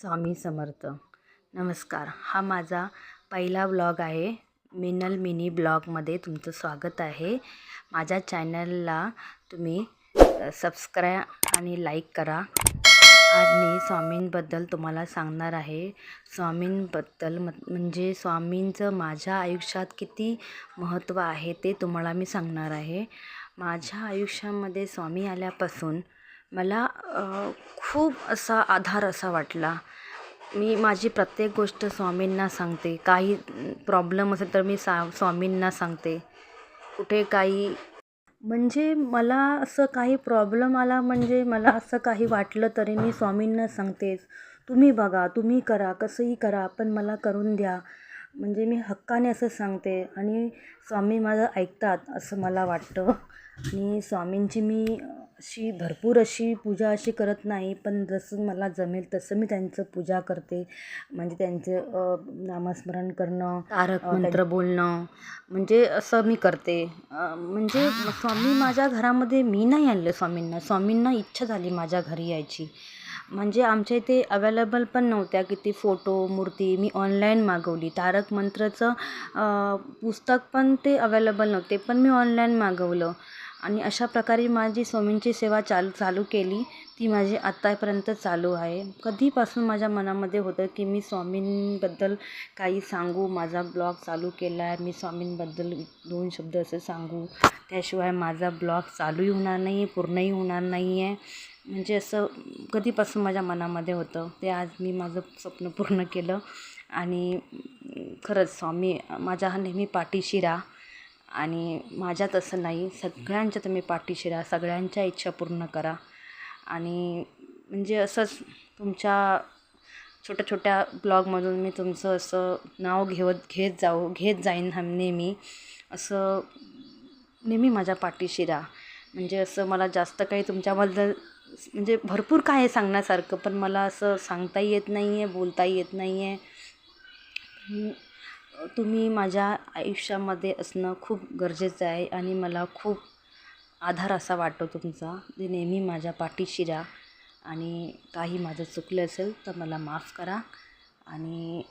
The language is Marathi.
स्वामी समर्थ. नमस्कार. हा माझा पहिला ब्लॉग आहे. मिनल मिनी ब्लॉगमध्ये तुमचं स्वागत आहे. माझ्या चॅनलला तुम्ही सबस्क्राईब आणि लाईक करा. आज मी स्वामींबद्दल तुम्हाला सांगणार आहे. स्वामींबद्दल म्हणजे स्वामींचं माझ्या आयुष्यात किती महत्त्व आहे ते तुम्हाला मी सांगणार आहे. माझ्या आयुष्यामध्ये स्वामी आल्यापासून मला खूप असा आधार असा वाटला. मी माझी प्रत्येक गोष्ट स्वामींना सांगते. काही प्रॉब्लेम असेल तर मी सा स्वामींना सांगते. कुठे काही म्हणजे मला असं काही प्रॉब्लेम आला म्हणजे मला असं काही वाटलं तरी मी स्वामींना सांगतेच. तुम्ही बघा तुम्ही करा कसंही करा पण मला करून द्या. म्हणजे मी हक्काने असं सांगते आणि स्वामी माझं ऐकतात असं मला वाटतं. आणि स्वामींची मी अशी भरपूर अशी पूजा अशी करत नाही पण जसं मला जमेल तसं मी त्यांचं पूजा करते. म्हणजे त्यांचं नामस्मरण करणं तारक मंत्र बोलणं म्हणजे असं मी करते. म्हणजे स्वामी माझ्या घरामध्ये मी नाही आणलं स्वामींना. स्वामींना इच्छा झाली माझ्या घरी यायची. म्हणजे आमच्या इथे अवेलेबल पण नव्हत्या किती फोटो मूर्ती. मी ऑनलाईन मागवली. तारक मंत्रचं पुस्तक पण ते अवेलेबल नव्हते पण मी ऑनलाईन मागवलं. आणि अशा प्रकारे माझी स्वामींची सेवा चालू चालू केली. ती माझी आत्तापर्यंत चालू आहे. कधीपासून माझ्या मनामध्ये होतं की मी स्वामींबद्दल काही सांगू? माझा ब्लॉग चालू केला आहे मी स्वामींबद्दल दोन शब्द असं सांगू. त्याशिवाय माझा ब्लॉग चालूही होणार नाही आहे पूर्णही होणार नाही आहे म्हणजे असं कधीपासून माझ्या मनामध्ये होतं? ते आज मी माझं स्वप्न पूर्ण केलं. आणि खरंच स्वामी माझ्या हा नेहमी पाठीशी राहा. आणि माझ्यात असं नाही. सगळ्यांच्या तुम्ही पाठीशी राहा. सगळ्यांच्या इच्छा पूर्ण करा. आणि म्हणजे असंच तुमच्या छोट्या छोट्या ब्लॉगमधून मी तुमचं असं नाव घेवत घेत जाऊ घेत जाईन हम नेहमी. असं नेहमी माझ्या पाठीशी राहा. म्हणजे असं मला जास्त काही तुमच्याबद्दल म्हणजे भरपूर काय आहे सांगण्यासारखं पण मला असं सांगता येत नाही आहे बोलता येत नाही आहे तुम्ही माझ्या आयुष्यामध्ये असणं खूप गरजेचं आहे आणि मला खूप आधार असा वाटतो तुमचा जे नेहमी माझ्या पाठीशी राहा आणि काही माझं चुकलं असेल तर मला माफ करा आणि